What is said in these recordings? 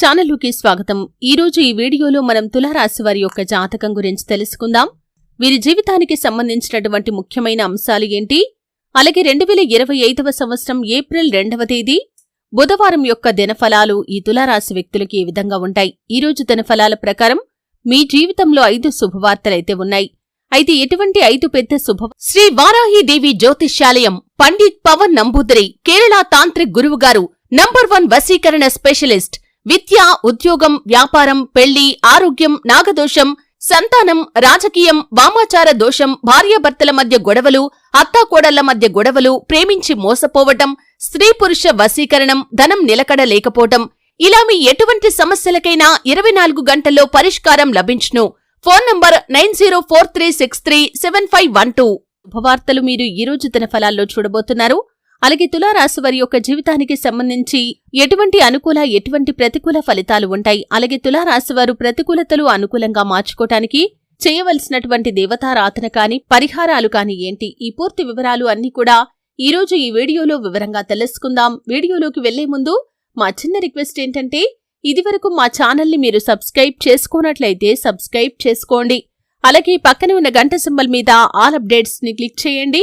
ఛానల్లోకి స్వాగతం. ఈరోజు ఈ వీడియోలో మనం తులారాశి వారి యొక్క జాతకం గురించి తెలుసుకుందాం. వీరి జీవితానికి సంబంధించినటువంటి ముఖ్యమైన అంశాలు ఏంటి? అలాగే రెండు వేల ఇరవై ఐదవ సంవత్సరం ఏప్రిల్ రెండవ తేదీ బుధవారం యొక్క దినఫలాలు ఈ తులారాశి వ్యక్తులకి ఈ విధంగా ఉంటాయి? ఈ రోజు దినఫలాల ప్రకారం మీ జీవితంలో ఐదు శుభవార్తలైతే ఉన్నాయి. అయితే ఎటువంటి ఐదు పెద్ద శుభ శ్రీ వారాహిదేవి జ్యోతిష్యాలయం పండిత్ పవన్ నంబూదరి కేరళ తాంత్రిక్ గురువుగారు నంబర్ వన్ వసీకరణ స్పెషలిస్ట్ విద్య ఉద్యోగం వ్యాపారం పెళ్ళి ఆరోగ్యం నాగదోషం సంతానం రాజకీయం వామాచార దోషం భార్యాభర్తల మధ్య గొడవలు అత్తాకోడళ్ళ మధ్య గొడవలు ప్రేమించి మోసపోవటం స్త్రీ పురుష వశీకరణం ధనం నిలకడ లేకపోవటం ఇలా మీ ఎటువంటి సమస్యలకైనా ఇరవై నాలుగు గంటల్లో పరిష్కారం లభించును. Phone number nine zero four three six three seven five one two. శుభవార్తలు మీరు ఈ రోజు తన ఫలాల్లో చూడబోతున్నారు. అలాగే తులారాశి వారి యొక్క జీవితానికి సంబంధించి ఎటువంటి అనుకూల ఎటువంటి ప్రతికూల ఫలితాలు ఉంటాయి? అలాగే తులారాశి వారు ప్రతికూలతలు అనుకూలంగా మార్చుకోవటానికి చేయవలసినటువంటి దేవతారాధన కాని పరిహారాలు కాని ఏంటి? ఈ పూర్తి వివరాలు అన్ని కూడా ఈరోజు ఈ వీడియోలో వివరంగా తెలుసుకుందాం. వీడియోలోకి వెళ్ళే ముందు మా చిన్న రిక్వెస్ట్ ఏంటంటే ఇదివరకు మా ఛానల్ని మీరు సబ్స్క్రైబ్ చేసుకున్నట్లయితే సబ్స్క్రైబ్ చేసుకోండి. అలాగే పక్కనే ఉన్న గంట సింబల్ మీద ఆల్ అప్డేట్స్ని క్లిక్ చేయండి.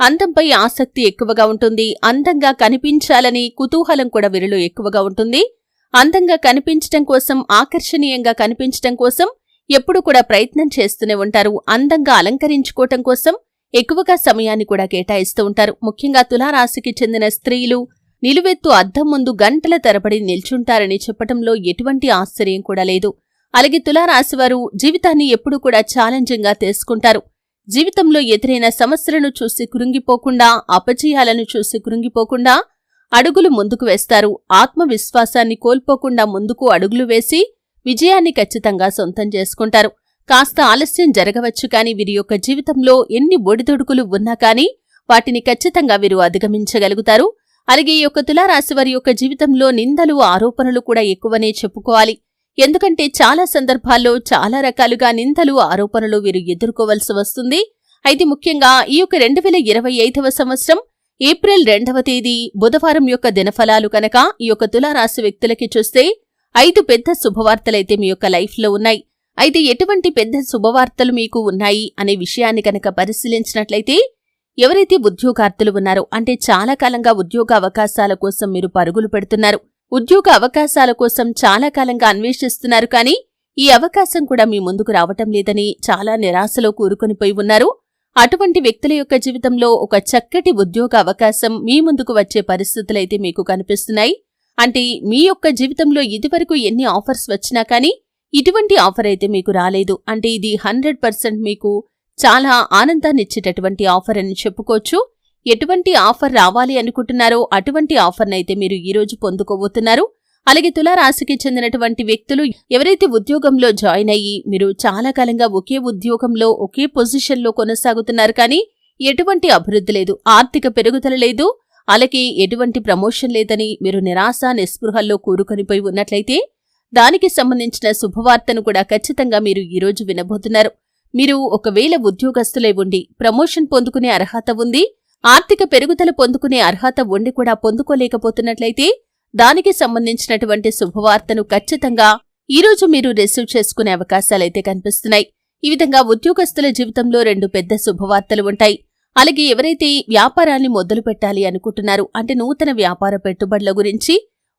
అందంపై ఆసక్తి ఎక్కువగా ఉంటుంది. అందంగా కనిపించాలని కుతూహలం కూడా వీరిలో ఎక్కువగా ఉంటుంది. అందంగా కనిపించటం కోసం ఆకర్షణీయంగా కనిపించటం కోసం ఎప్పుడు కూడా ప్రయత్నం చేస్తూనే ఉంటారు. అందంగా అలంకరించుకోవటం కోసం ఎక్కువగా సమయాన్ని కూడా కేటాయిస్తూ ఉంటారు. ముఖ్యంగా తులారాశికి చెందిన స్త్రీలు నిలువెత్తు అద్దం ముందు గంటల తరబడి నిల్చుంటారని చెప్పటంలో ఎటువంటి ఆశ్చర్యం కూడా లేదు. అలాగే తులారాశివారు జీవితాన్ని ఎప్పుడూ కూడా ఛాలెంజింగ్గా తీసుకుంటారు. జీవితంలో ఎదురైన సమస్యలను చూసి కృంగిపోకుండా అపజయాలను చూసి కృంగిపోకుండా అడుగులు ముందుకు వేస్తారు. ఆత్మవిశ్వాసాన్ని కోల్పోకుండా ముందుకు అడుగులు వేసి విజయాన్ని ఖచ్చితంగా సొంతం చేసుకుంటారు. కాస్త ఆలస్యం జరగవచ్చు కాని వీరి యొక్క జీవితంలో ఎన్ని ఒడిదొడుకులు ఉన్నా కాని వాటిని ఖచ్చితంగా వీరు అధిగమించగలుగుతారు. అలాగే ఈ యొక్క తులారాశి వారి యొక్క జీవితంలో నిందలు ఆరోపణలు కూడా ఎక్కువనే చెప్పుకోవాలి. ఎందుకంటే చాలా సందర్భాల్లో చాలా రకాలుగా నిందలు ఆరోపణలు వీరు ఎదుర్కోవలసి వస్తుంది. అయితే ముఖ్యంగా ఈ యొక్క రెండు వేల ఇరవై ఐదవ సంవత్సరం ఏప్రిల్ రెండవ తేదీ బుధవారం యొక్క దినఫలాలు కనుక ఈ యొక్క తులారాశి వ్యక్తులకి చూస్తే ఐదు పెద్ద శుభవార్తలైతే మీ యొక్క లైఫ్లో ఉన్నాయి. అయితే ఎటువంటి పెద్ద శుభవార్తలు మీకు ఉన్నాయి అనే విషయాన్ని కనుక పరిశీలించినట్లయితే ఎవరైతే ఉద్యోగార్థులు ఉన్నారో అంటే చాలా కాలంగా ఉద్యోగ అవకాశాల కోసం మీరు పరుగులు పెడుతున్నారు ఉద్యోగ అవకాశాల కోసం చాలా కాలంగా అన్వేషిస్తున్నారు కానీ ఈ అవకాశం కూడా మీ ముందుకు రావటం లేదని చాలా నిరాశలో కూరుకొనిపోయి ఉన్నారు. అటువంటి వ్యక్తుల యొక్క జీవితంలో ఒక చక్కటి ఉద్యోగ అవకాశం మీ ముందుకు వచ్చే పరిస్థితులైతే మీకు కనిపిస్తున్నాయి. అంటే మీ యొక్క జీవితంలో ఇదివరకు ఎన్ని ఆఫర్స్ వచ్చినా కానీ ఇటువంటి ఆఫర్ అయితే మీకు రాలేదు. అంటే ఇది హండ్రెడ్ పర్సెంట్ మీకు చాలా ఆనందాన్నిచ్చేటటువంటి ఆఫర్ అని చెప్పుకోవచ్చు. ఎటువంటి ఆఫర్ రావాలి అనుకుంటున్నారో అటువంటి ఆఫర్నైతే మీరు ఈరోజు పొందుకోబోతున్నారు. అలాగే తులారాశికి చెందినటువంటి వ్యక్తులు ఎవరైతే ఉద్యోగంలో జాయిన్ అయ్యి మీరు చాలా కాలంగా ఒకే ఉద్యోగంలో ఒకే పొజిషన్లో కొనసాగుతున్నారు కానీ ఎటువంటి అభివృద్ధి లేదు ఆర్థిక పెరుగుదల లేదు అలాగే ఎటువంటి ప్రమోషన్ లేదని మీరు నిరాశ నిస్పృహల్లో కూరుకొనిపోయి ఉన్నట్లయితే దానికి సంబంధించిన శుభవార్తను కూడా ఖచ్చితంగా మీరు ఈరోజు వినబోతున్నారు. మీరు ఒకవేళ ఉద్యోగస్తులై ఉండి ప్రమోషన్ పొందుకునే అర్హత ఉంది ఆర్థిక పెరుగుదల పొందుకునే అర్హత ఉండి కూడా పొందుకోలేకపోతున్నట్లయితే దానికి సంబంధించినటువంటి శుభవార్తను ఖచ్చితంగా ఈరోజు మీరు రిసీవ్ చేసుకునే అవకాశాలైతే కనిపిస్తున్నాయి. ఈ విధంగా ఉద్యోగస్తుల జీవితంలో రెండు పెద్ద శుభవార్తలు ఉంటాయి. అలాగే ఎవరైతే వ్యాపారాన్ని మొదలు పెట్టాలి అనుకుంటున్నారు అంటే నూతన వ్యాపార పెట్టుబడుల గురించి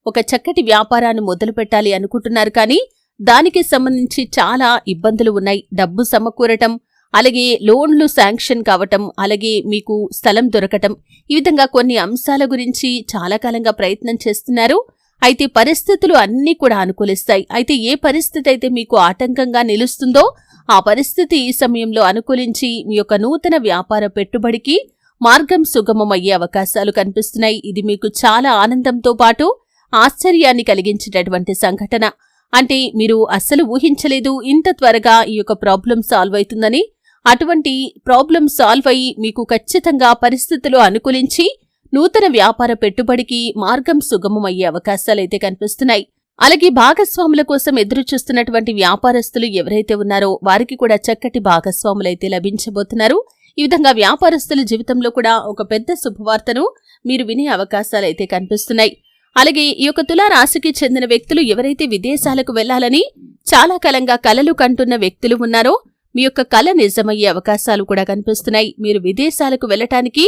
ఒక చక్కటి వ్యాపారాన్ని మొదలు పెట్టాలి అనుకుంటున్నారు కానీ దానికి సంబంధించి చాలా ఇబ్బందులు ఉన్నాయి. డబ్బు సమకూరటం అలాగే లోన్లు శాంక్షన్ కావటం అలాగే మీకు స్థలం దొరకటం ఈ విధంగా కొన్ని అంశాల గురించి చాలా కాలంగా ప్రయత్నం చేస్తున్నారు. అయితే పరిస్థితులు అన్నీ కూడా అనుకూలిస్తాయి. అయితే ఏ పరిస్థితి అయితే మీకు ఆటంకంగా నిలుస్తుందో ఆ పరిస్థితి ఈ సమయంలో అనుకూలించి మీ యొక్క నూతన వ్యాపార పెట్టుబడికి మార్గం సుగమమయ్యే అవకాశాలు కనిపిస్తున్నాయి. ఇది మీకు చాలా ఆనందంతో పాటు ఆశ్చర్యాన్ని కలిగించేటటువంటి సంఘటన. అంటే మీరు అస్సలు ఊహించలేదు ఇంత త్వరగా ఈ యొక్క ప్రాబ్లం సాల్వ్ అవుతుందని అటువంటి ప్రాబ్లం సాల్వ్ అయ్యి మీకు ఖచ్చితంగా పరిస్థితులు అనుకూలించి నూతన వ్యాపార పెట్టుబడికి మార్గం సుగమమయ్యే అవకాశాలైతే కనిపిస్తున్నాయి. అలాగే భాగస్వాముల కోసం ఎదురు చూస్తున్నటువంటి వ్యాపారస్తులు ఎవరైతే ఉన్నారో వారికి కూడా చక్కటి భాగస్వాములైతే లభించబోతున్నారు. ఈ విధంగా వ్యాపారస్తుల జీవితంలో కూడా ఒక పెద్ద శుభవార్తను మీరు వినే అవకాశాలైతే కనిపిస్తున్నాయి. అలాగే ఈ యొక్క తులారాశికి చెందిన వ్యక్తులు ఎవరైతే విదేశాలకు వెళ్ళాలని చాలా కాలంగా కలలు కంటున్న వ్యక్తులు ఉన్నారో మీ యొక్క కళ నిజమయ్యే అవకాశాలు కూడా కనిపిస్తున్నాయి. మీరు విదేశాలకు వెళ్ళటానికి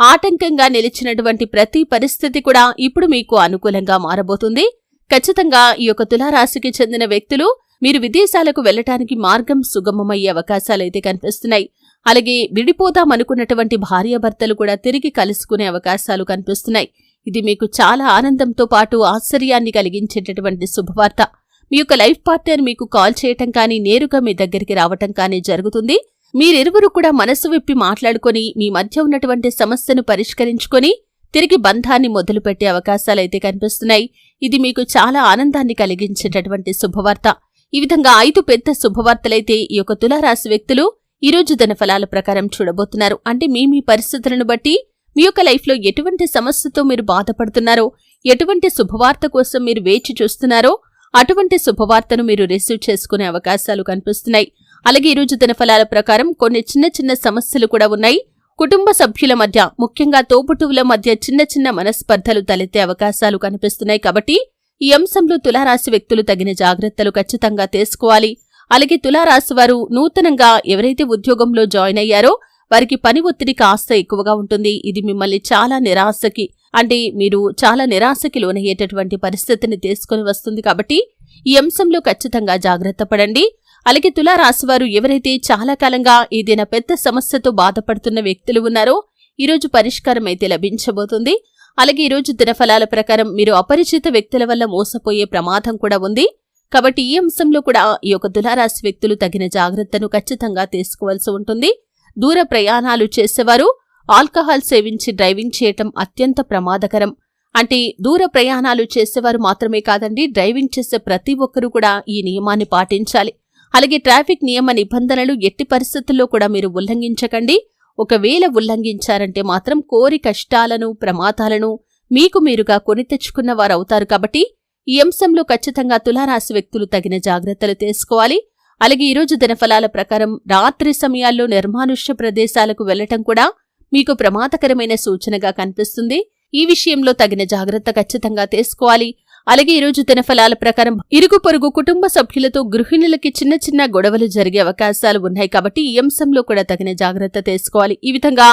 ఆటంకంగా నిలిచినటువంటి ప్రతి పరిస్థితి కూడా ఇప్పుడు మీకు అనుకూలంగా మారబోతుంది. ఖచ్చితంగా ఈ యొక్క తులారాశికి చెందిన వ్యక్తులు మీరు విదేశాలకు వెళ్ళటానికి మార్గం సుగమమయ్యే అవకాశాలైతే కనిపిస్తున్నాయి. అలాగే విడిపోదామనుకున్నటువంటి భార్యాభర్తలు కూడా తిరిగి కలుసుకునే అవకాశాలు కనిపిస్తున్నాయి. ఇది మీకు చాలా ఆనందంతో పాటు ఆశ్చర్యాన్ని కలిగించేటటువంటి శుభవార్త. మీ యొక్క లైఫ్ పార్ట్నర్ మీకు కాల్ చేయటం కానీ నేరుగా మీ దగ్గరికి రావటం కానీ జరుగుతుంది. మీరిరువురు కూడా మనసు విప్పి మాట్లాడుకొని మీ మధ్య ఉన్నటువంటి సమస్యను పరిష్కరించుకొని తిరిగి బంధాన్ని మొదలుపెట్టే అవకాశాలైతే కనిపిస్తున్నాయి. ఇది మీకు చాలా ఆనందాన్ని కలిగించేటటువంటి శుభవార్త. ఈ విధంగా ఐదు పెద్ద శుభవార్తలైతే ఈ యొక్క తులారాశి వ్యక్తులు ఈరోజు ధనఫలాల ఫలాల ప్రకారం చూడబోతున్నారు. అంటే మీ మీ పరిస్థితులను బట్టి మీ యొక్క లైఫ్లో ఎటువంటి సమస్యతో మీరు బాధపడుతున్నారో ఎటువంటి శుభవార్త కోసం మీరు వేచి చూస్తున్నారో అటువంటి శుభవార్తను మీరు రిసీవ్ చేసుకునే అవకాశాలు కనిపిస్తున్నాయి. అలాగే ఈ దినఫలాల ప్రకారం కొన్ని చిన్న చిన్న సమస్యలు కూడా ఉన్నాయి. కుటుంబ సభ్యుల మధ్య ముఖ్యంగా తోబుటువుల మధ్య చిన్న చిన్న మనస్పర్ధలు తలెత్తే అవకాశాలు కనిపిస్తున్నాయి కాబట్టి ఈ అంశంలో తులారాశి వ్యక్తులు తగిన జాగ్రత్తలు ఖచ్చితంగా తీసుకోవాలి. అలాగే తులారాశి వారు నూతనంగా ఎవరైతే ఉద్యోగంలో జాయిన్ అయ్యారో వారికి పని ఒత్తిడి కాస్త ఎక్కువగా ఉంటుంది. ఇది మిమ్మల్ని చాలా నిరాశకి అంటే మీరు చాలా నిరాశకి లోనయ్యేటటువంటి పరిస్థితిని తీసుకుని వస్తుంది కాబట్టి ఈ అంశంలో ఖచ్చితంగా జాగ్రత్త పడండి. అలాగే తులారాశివారు ఎవరైతే చాలా కాలంగా ఏదైనా పెద్ద సమస్యతో బాధపడుతున్న వ్యక్తులు ఉన్నారో ఈరోజు పరిష్కారం అయితే లభించబోతుంది. అలాగే ఈరోజు దినఫలాల ప్రకారం మీరు అపరిచిత వ్యక్తుల వల్ల మోసపోయే ప్రమాదం కూడా ఉంది. కాబట్టి ఈ అంశంలో కూడా ఈ యొక్క తులారాశి వ్యక్తులు తగిన జాగ్రత్తను ఖచ్చితంగా తీసుకోవాల్సి ఉంటుంది. దూర ప్రయాణాలు చేసేవారు ఆల్కహాల్ సేవించి డ్రైవింగ్ చేయటం అత్యంత ప్రమాదకరం. అంటే దూర ప్రయాణాలు చేసేవారు మాత్రమే కాదండి డ్రైవింగ్ చేసే ప్రతి ఒక్కరూ కూడా ఈ నియమాన్ని పాటించాలి. అలాగే ట్రాఫిక్ నియమ నిబంధనలు ఎట్టి పరిస్థితుల్లో కూడా మీరు ఉల్లంఘించకండి. ఒకవేళ ఉల్లంఘించారంటే మాత్రం కోరి కష్టాలను ప్రమాదాలను మీకు మీరుగా కొని తెచ్చుకున్న వారు అవుతారు కాబట్టి ఈ అంశంలో ఖచ్చితంగా తులారాశి వ్యక్తులు తగిన జాగ్రత్తలు తీసుకోవాలి. అలాగే ఈరోజు దినఫలాల ప్రకారం రాత్రి సమయాల్లో నిర్మానుష్య ప్రదేశాలకు వెళ్ళటం కూడా మీకు ప్రమాదకరమైన సూచనగా కనిపిస్తుంది. ఈ విషయంలో తగిన జాగ్రత్త ఖచ్చితంగా తీసుకోవాలి. అలాగే ఈరోజు దినఫలాల ప్రకారం ఇరుగు పొరుగు కుటుంబ సభ్యులతో గృహిణులకి చిన్న చిన్న గొడవలు జరిగే అవకాశాలు ఉన్నాయి కాబట్టి ఈ అంశంలో కూడా తగిన జాగ్రత్త తీసుకోవాలి. ఈ విధంగా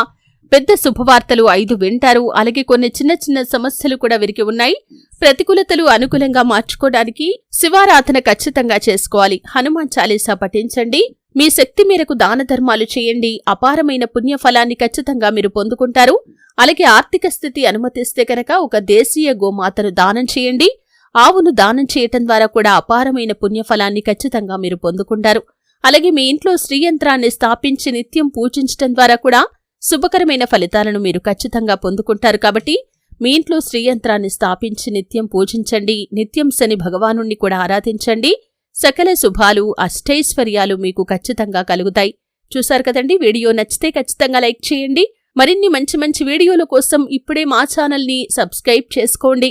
పెద్ద శుభవార్తలు ఐదు వింటారు. అలాగే కొన్ని చిన్న చిన్న సమస్యలు కూడా వీరికి ఉన్నాయి. ప్రతికూలతలు అనుకూలంగా మార్చుకోవడానికి శివారాధన ఖచ్చితంగా చేసుకోవాలి. హనుమాన్ చాలీసా పఠించండి. మీ శక్తి మేరకు దాన ధర్మాలు చేయండి. అపారమైన పుణ్యఫలాన్ని ఖచ్చితంగా మీరు పొందుకుంటారు. అలాగే ఆర్థిక స్థితి అనుమతిస్తే కనుక ఒక దేశీయ గోమాతను దానం చేయండి. ఆవును దానం చేయటం ద్వారా కూడా అపారమైన పుణ్యఫలాన్ని ఖచ్చితంగా మీరు పొందుకుంటారు. అలాగే మీ ఇంట్లో శ్రీయంత్రాన్ని స్థాపించి నిత్యం పూజించటం ద్వారా కూడా శుభకరమైన ఫలితాలను మీరు ఖచ్చితంగా పొందుకుంటారు కాబట్టి మీ ఇంట్లో శ్రీయంత్రాన్ని స్థాపించి నిత్యం పూజించండి. నిత్యం శని భగవానుణ్ణి కూడా ఆరాధించండి. సకల శుభాలు అష్టైశ్వర్యాలు మీకు ఖచ్చితంగా కలుగుతాయి. చూశారు కదండి? వీడియో నచ్చితే ఖచ్చితంగా లైక్ చేయండి. మరిన్ని మంచి మంచి వీడియోల కోసం ఇప్పుడే మా ఛానల్ని సబ్స్క్రైబ్ చేసుకోండి.